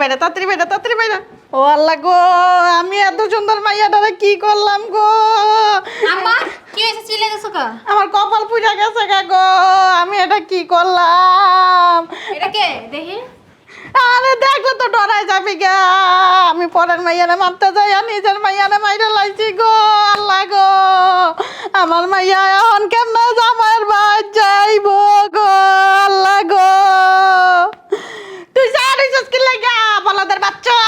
বাইরে তাড়াতাড়ি বাইরে তাড়াতাড়ি বাইরে। ও আল্লাহ গো আমি এত সুন্দর মাইয়াটারে কি করলাম গো? আম্মা কি হয়েছে চিলে গেছো কা আমার কপাল পুজা গেছে গা গো আমি এটা কি করলাম? এটা কে দেখি? আরে দেখলে তো ডরাই যাবি গা। আমি পরের মাইয়ারে মারতে যাই আর নিজের মাইয়ারে মাইরে লাইছি গো আল্লাহ গো। আমার মাইয়া এখন কেমন জামাইয়ের বাদ যাইব গো তুই জানিস কি লাগা বলাদের বাচ্চা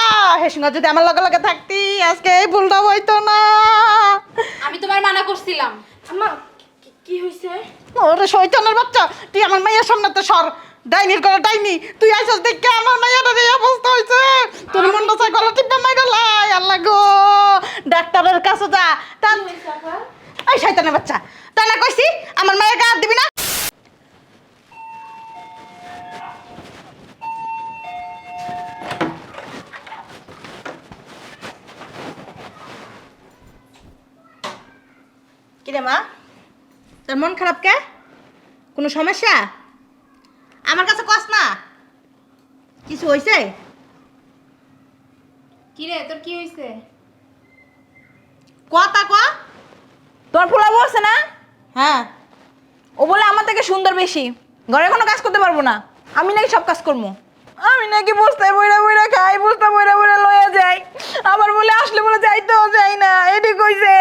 হেসুনা যদি আমার লগে লগে থাকতি আজকে এই ভুলটা হইতো না। আমি তোমার মানা করছিলাম। আম্মা কি- কি হয়েছে ওরে শয়তানের বাচ্চা তুই আমার মাইয়ের সামনে তো সর। ডাইনির করে ডাইনি তুই দেখে আমার মাইয়ার এই অবস্থা হয়েছে তোর মনটা চাই গলা টিপা মাইরা লাই আল্লাহ গো। ডাক্তারের কাছে যা তার এই শয়তানের বাচ্চা তাই না কইছি? আমার মায়ের গা হাত দিবি না কিরে মা তোর মন খারাপ কে? কোনো সমস্যা? আমার কাছে কস না। কিছু হয়েছে কি রে তোর কি হয়েছে কথা ক। তোমার পোলা বলছে না? হ্যাঁ। ও বলে আমার থেকে সুন্দর বেশি। ঘরে কোনো কাজ করতে পারব না। আমি নাকি সব কাজ করব। আমি নাকি বস্তায় বইরা বইরা খাই বস্তা বইরা বইরা লইয়া যাই। আবার বলে আসলে বলে যাইতেও যাই না। এটি কইছে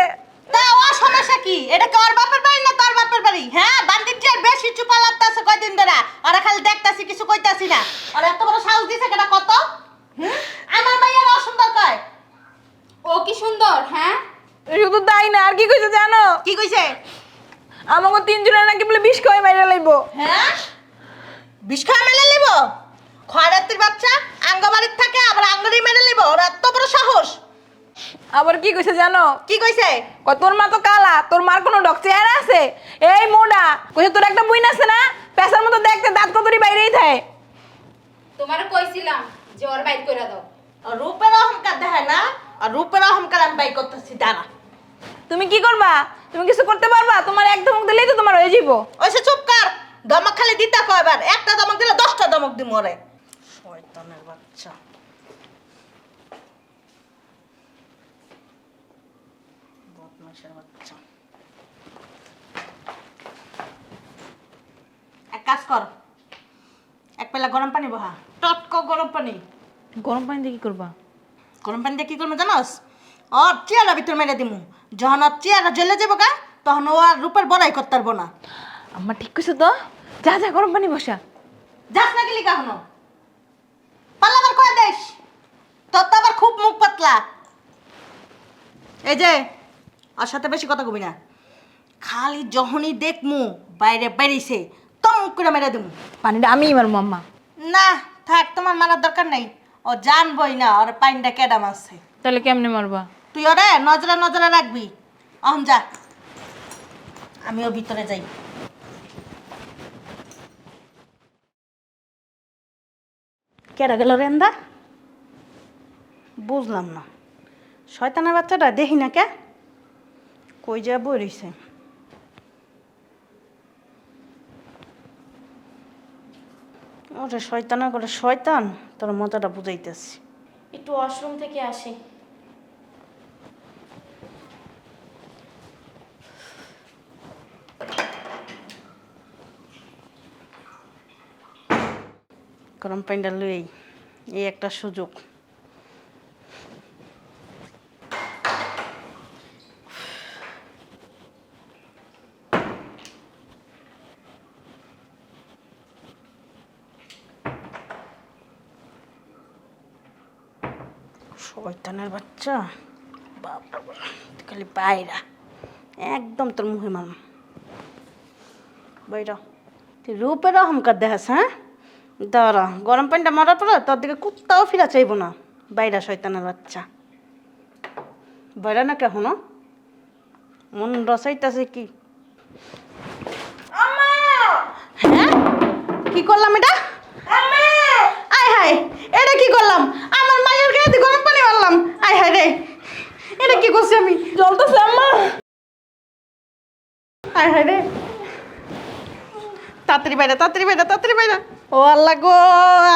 তা ও সমস্যা কি? এটা কি ওর বাপের বাড়ি না তোর বাড়ি হ্যাঁ বান্দির যে বেশি চুপা লাগতাছে কয়দিন ধরে। ওরা খালি দেখতাছি কিছু কইতাছি না। আর এত বড় সাহস দিছে কেটা কত? আমার মাইয়ার অসুন্দর কয়? ও কি সুন্দর হ্যাঁ? শুধু তাই না আর কি কইছে জানো? কি কইছে? আমাকে তিনজনের নাকি বলে বিষ খাওয়াই মাইরা লাইবো। হ্যাঁ? বিষ খাওয়া মেলে নিব খয়রাত্রির বাচ্চা আঙ্গবাড়ির থাকে আবার আঙ্গরি মেরে নিব ওর এত বড় সাহস। আবার কি কইছে জানো? কি কইছে? কয় তোর মা তো কালা তোর মার কোনো ডক চেহারা আছে? এই মোডা কইছে তোর একটা বইন আছে না? পেশার মতো দেখতে দাঁত কতরি বাইরেই থাকে। তোমার কইছিলাম যে ওর বাইর করে দাও। আর রূপের অহংকার দেখায় না? আর রূপের অহংকার আমি বাই করতেছি দাঁড়া। তুমি কি করবা? তুমি কিছু করতে পারবা? তোমার এক ধমক দিলেই তো তোমার হয়ে যাব ওইসে চুপ কর। ধমক খালি দিতে কয়বার? একটা ধমক দিলে দশটা ধমক দি মরে শয়তানের বাচ্চা। বদমাইশের বাচ্চা। এক কাজ কর এক পেলা গরম পানি বহা। টটক গরম পানি। গরম পানি দিয়ে কি করবা? গরম পানি দিয়ে কি করব জানোস? ওর চেয়ারা ভিতর মেরে দিমু। যখন ওর চেয়ারা জ্বলে যাব গা তখন ও আর রূপের বড়াই করতে পারব না। আমার ঠিক কইছো তো? যা যা গরম পানি বসা। যাস না গেলি কখনো? পাল্লা আবার কয়ে দেশ। তোর তো আবার খুব মুখ পাতলা। এই যে ওর সাথে বেশি কথা কবি না। খালি যখনই দেখমু বাইরে বেরিয়েছে তম করে মেরে দিমু। পানিটা আমি মারবো মাম্মা না থাক তোমার মারার দরকার নেই। ও জানবই না ওর পাইনটা কেডা মারছে তাহলে কেমনে মারবা? তুই ওরে নজরে নজরে রাখবি। অহন যা। আমিও ভিতরে যাই। কেডা গেল রেন্দা বুঝলাম না। শয়তানের বাচ্চাটা দেখি না কে? কই যা বই রইছে ওরে শয়তানা করে শয়তান তোর মজাটা বুঝাইতেছি। একটু ওয়াশরুম থেকে আসি। গরম পানিটা লই এই একটা সুযোগ। শয়তানের বাচ্চা? বাবা খালি বাইরা। একদম তোর মুখে মাম। বাইরা তুই রূপের অহংকার দেখাস হ্যাঁ? দাঁড়া গরম পানিটা মারার পরে তোর দিকে কুত্তাও ফিরা চাইব না। বাইরা শয়তানের বাচ্চা। বাইরা না কেন মন রসাইতাছে কি? হ্যাঁ? কি করলাম এটা? আয় হায়! এটা কি করলাম? আমার মায়ের গায়ে দিয়ে গরম পানি মারলাম। আয় হায় রে। এটা কি করছি আমি? জলতেছে আম্মা। আয় হায় রে। তাড়াতাড়ি বাইরে তাড়াতাড়ি বাইরে তাড়াতাড়ি বাইরে। ও আল্লাহ গো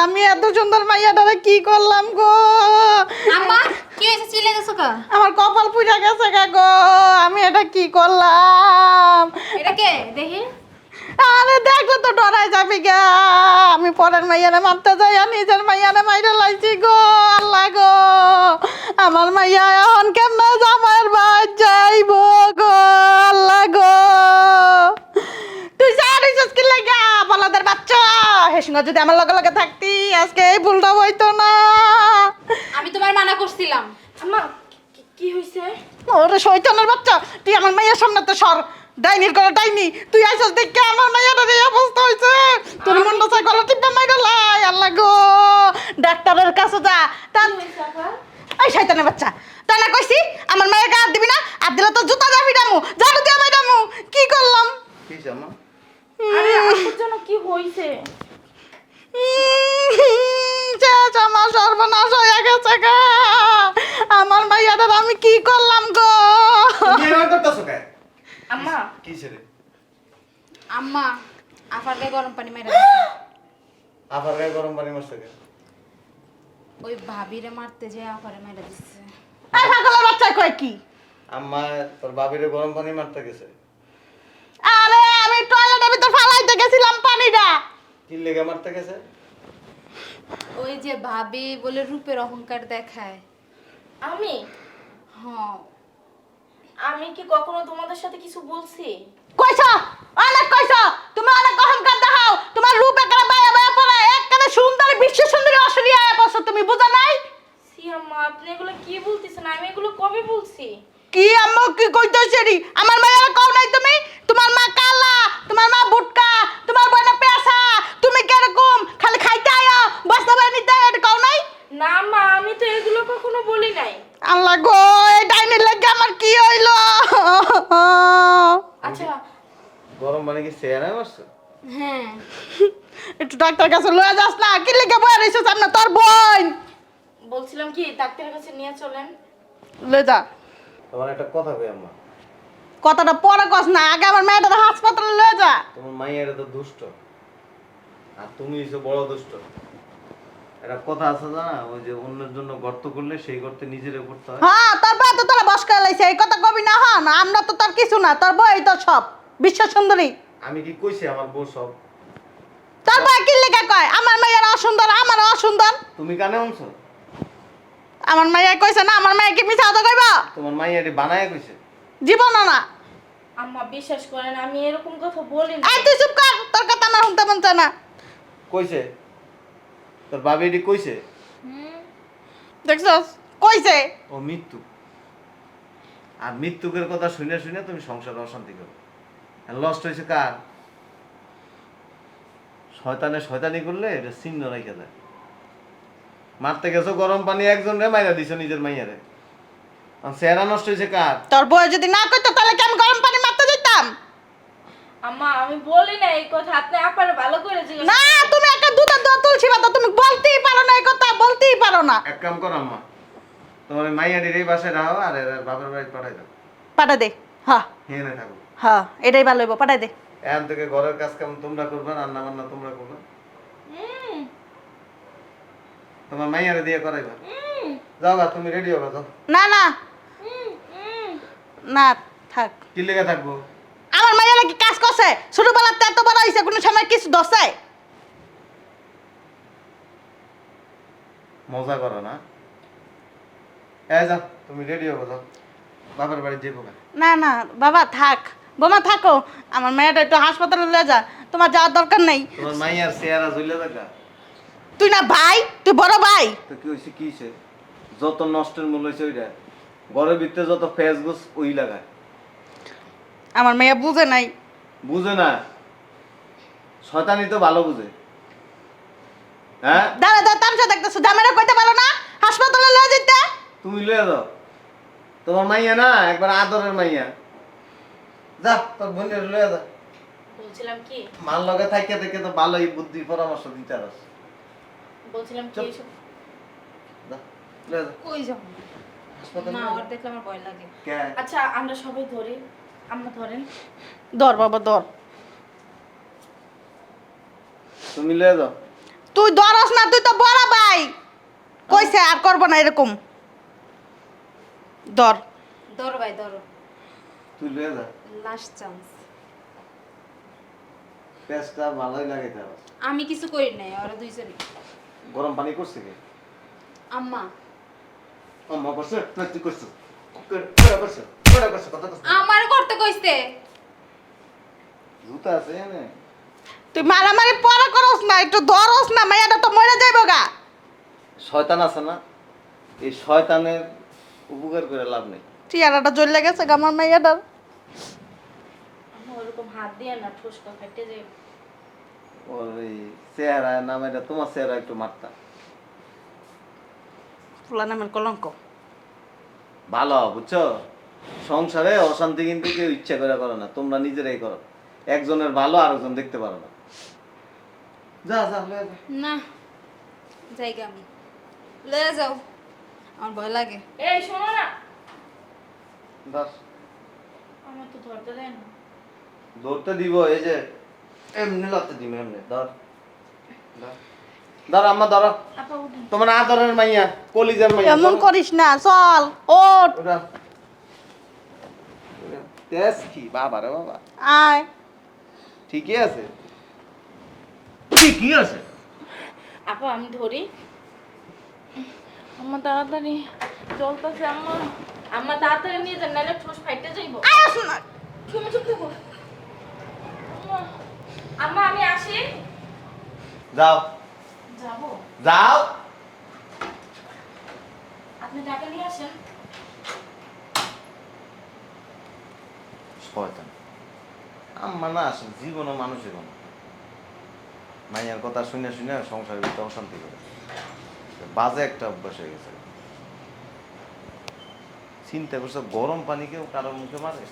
আমি এত সুন্দর মাইয়াটারে কি করলাম গো? আম্মা কি হয়েছে? চিলে গেছো কা আমার কপাল পুজা গেছে গা গো। আমি এটা কি করলাম? এটা কে? দেখি। আরে দেখলে তো ডরাই যাবি গা। আমি পরের মাইয়ারে মারতে যাই আর নিজের মাইয়ারে মাইরে লাইছি গো আল্লাহ গো। আমার মাইয়া এখন কেমনে জামাইয়ের বাদ যাইব গো আল্লাহ গো। তুই জানিস কি লাগা বলাদের বাচ্চা। হে সঙ্গে যদি আমার লগে লগে থাকতি আজকে এই ভুলটা হইতো না। আমি তোমার মানা করছিলাম। আম্মা কি হয়েছে ওরে শয়তানের বাচ্চা তুই আমার মাইয়ার সামনে তো সর। ডাইনির করে ডাইনি তুই আইসস দেখে আমার মাইয়াটা এই অবস্থা হইছে তোর মনটা চাই গলা টিপা মাইরা লাই আল্লাহ গো ডাক্তারের কাছে যা তার এই শয়তানের বাচ্চা তাই না কইছি আমার মায়ের গা হাত দিবি না আর দিলে তো জুতা যাবি ডামু জানো দিয়ে আমি ডামু কি করলাম কি জামা আরে আপুর জন্য কি হয়েছে শেষ আমার সর্বনাশ আম্মা আম্মা আফার গায়ে গরম পানি মেরে আবার গায়ে গরম পানি মারছে কে? ওই ভাবিরে মারতে যে আফারে মেরে দিচ্ছে এই পাগলের বাচ্চা কয় কি? আম্মা তোর বাবিরে গরম পানি মারতে গেছে। আরে আমি টয়লেটের ভিতর ফালাইতে গেছিলাম পানিটা। কি লেগে মারতে গেছে? ওই যে ভাবি বলে রূপের অহংকার দেখায়। আমি? হ্যাঁ। আমি কি কখনো তোমাদের সাথে কিছু বলছি? কইছ? অনেক কইছ। তুমি অনেক অহংকার দেখাও তোমার রূপ একেবারে বায়া বায়া পড়ে? একেবারে সুন্দর বিশ্ব সুন্দরী অসুরিয়া পড়ছো তুমি বুঝা নাই? সি আম্মা আপনি এগুলো কি বলতেছেন? আমি এগুলো কবে বলছি? কি আম্মু কি কইতেছি রে আমার মায়ের কও নাই তুমি? তোমার মা কালা তোমার মা বুটকা তোমার বোন পেশা তুমি কীরকম? খালি খাইতে আয়া বসতে পারে নিতে আয়া, কও নাই? না মা আমি তো এগুলো কখনো বলি নাই। আল্লাহ গো এই ডাইনির লাগে আমার কি হইল? আচ্ছা। গরম পানি কি চেয়ারে মারছে হ্যাঁ। একটু ডাক্তার কাছে লয়ে যাস না কি লেগে বয়ে রইছিস সামনে তোর বোন? বলছিলাম কি ডাক্তারের কাছে নিয়ে চলেন। লয়ে যা। তোমার একটা কথা কই আম্মা? কথাটা পরে কস না আগে আমার মেয়েটা হাসপাতালে লয়ে যা। তোমার মাইয়ারে তো দুষ্ট। আর তুমি হইছো বড় দুষ্ট। একটা কথা আছে জানা? ওই যে অন্যের জন্য গর্ত করলে সেই গর্তে নিজেরে করতে হয় হ্যাঁ তোর তো তোরা বস করে লাইছে এই কথা কবি না হন আমরা তো তোর কিছু না তোর বই তো সব বিশ্ব সুন্দরী। আমি কি কইছি আমার বউ সব? তোর বই কি লেখা কয়? আমার মেয়ের অসুন্দর আমার অসুন্দর। তুমি কানে আনছো আমার মেয়ে কইছে না আমার মেয়ে কি মিছা কথা কইব? তোমার মাইয়ারে বানায় কইছে? জীবন না। আম্মা বিশ্বাস করেন আমি এরকম কথা বলি না। এই তুই চুপ কর তোর কথা আমার শুনতে মন চায় না। কইছে? তোর বাবি এটি কইছে? দেখছস? কইছে। ও মৃত্যু। আর মৃত্যুকের কথা শুনে শুনে তুমি সংসারে অশান্তি করো। লস্ট হয়েছে কার? শয়তানে শয়তানি করলে এটা চিহ্ন রেখে দেয় মারতে গেছো গরম পানি একজন রে মাইরা দিছো নিজের মাইয়ারে। আর চেহারা নষ্ট হয়েছে কার? তোর বই যদি না কইতো তাহলে কি আমি গরম পানি মারতে যেতাম আম্মা আমি বলি না এই কথা। আপনি আপারে ভালো করে জিজ্ঞেস না তুলছি বাতা তুমি বলতেই পারো না এই কথা বলতেই পারো না। এক কাম করো আম্মা তোমার ওই মাইয়াটির এই বাসায় রাখো আর এর বাপের বাড়ি পাঠাই দাও। পাঠা দে হ্যাঁ হেনে না থাকো। হ্যাঁ এটাই ভালো হইব পাঠাই দে। এখান থেকে ঘরের কাজ কাম তোমরা করবে রান্না বান্না তোমরা করবে। তোমার মাইয়ারে দিয়ে করাইবা। হুম, যাও গা, তুমি রেডি হবে যাও। না না। না থাক। কি লেগে থাকব? আমার মাইয়া কি কাজ করছে? ছোটবেলাতে এত বড় হয়েছে কোনো সময় কিছু দশায় মজা করো না। এ যাও তুমি রেডি হবে যাও। বাপের বাড়ি যাব। না না বাবা থাক। বোমা থাকো। আমার মেয়েটা একটু হাসপাতালে নিয়ে যা। তোমার যাওয়ার দরকার নাই। তোমার মাইয়ার চেহারা ঝুলে থাকা। তুই না ভাই তুই বড় ভাই। তো কি হয়েছে কি হয়েছে যত নষ্টের মূল্য হয়েছে ওইটা। ঘরের ভিতরে যত ফেস গুস ওই লাগায়। আমার মেয়ে বুঝে নাই। বুঝে না। শয়তানি তো ভালো বুঝে। হ্যাঁ? দাঁড়া দাঁড়া তার সাথে দেখতেছো জামেরা কইতে পারো না? হাসপাতালে লয়ে যেতে। তুমি লয়ে যাও। তোমার মাইয়া না একবার আদরের মাইয়া। যা তোর বোনের লয়ে যা। বলছিলাম কি? মাল লগে থেকে তো ভালোই বুদ্ধি পরামর্শ দিতে বলছিলাম কি এসব? যা লয়ে যা। কই যাব? না ওর দেখলে আমার ভয় লাগে। আচ্ছা আমরা সবাই ধরি। আমরা ধরেন। ধর বাবা ধর। তুমি লয়ে যাও। তুই ধরস না তুই তো বড় ভাই। কইছে আর করব না এরকম। ধর। ধরো ভাই ধরো। তুই লয়ে যা। লাস্ট চান্স পেঁচটা ভালোই লাগাইতে হবে আমি কিছু করি নাই ওরা দুইজনে গরম পানি করছে কে? আম্মা। আম্মা করছে? না তুই করছ। কটা করছ? কটা করছ? কথা আমার করতে কইছে। জুতা আছে এনে। তুই মারামারি পরে করস না একটু ধরস না মাইয়াটা তো মরে যাইব গা। শয়তান আছে না? এই শয়তানের উপকার করে লাভ নেই। চেয়ারাটা জ্বলে গেছে গা আমার মাইয়াটার। ওরকম হাত দিয়ে না ঠুসকা যাই এই চেহারা নাম এটা তোমার চেহারা একটু মারতা ফুলা নামের কলঙ্ক। ভালো বুঝছ? সংসারে অশান্তি কিন্তু কেউ ইচ্ছা করে করে না তোমরা নিজেরাই করো। একজনের ভালো আরেকজন দেখতে পারো না। যা যা লয়ে যা। না জায়গা আমি। লয়ে যাও। আমার ভয় লাগে। এই শোনো না। ধর আমার তো ধরতে দেয় না। ধরতে দিব এই যে এমনি দিব এমনি। ধর ধর। ধর আম্মা ধরো তোমার আদরের মাইয়া কলিজার মাইয়া এমন করিস না চল ওঠ। তেজ কি? বাবা রে বাবা। আয়। ঠিকই আছে। ঠিকই আছে? আপা আমি ধরি। আম্মা তাড়াতাড়ি। চলতেছে আম্মা। আম্মা তাড়াতাড়ি নিয়ে যান নাহলে ঠোস ফাইটে যাইবো। আয়স না। তুমি চুপ থাকো। আম্মা, আমি আসি। যাও। যাব? যাও। আপনি টাকা নিয়ে আসেন। শয়তান। আম্মা না আসে জীবনও মানুষের কোনো মাইয়ার কথা শুনে শুনে সংসারের ভিতরে অশান্তি করে। বাজে একটা অভ্যাস হয়ে গেছে। চিন্তা করছে, গরম পানি কেউ কারোর মুখে মারে?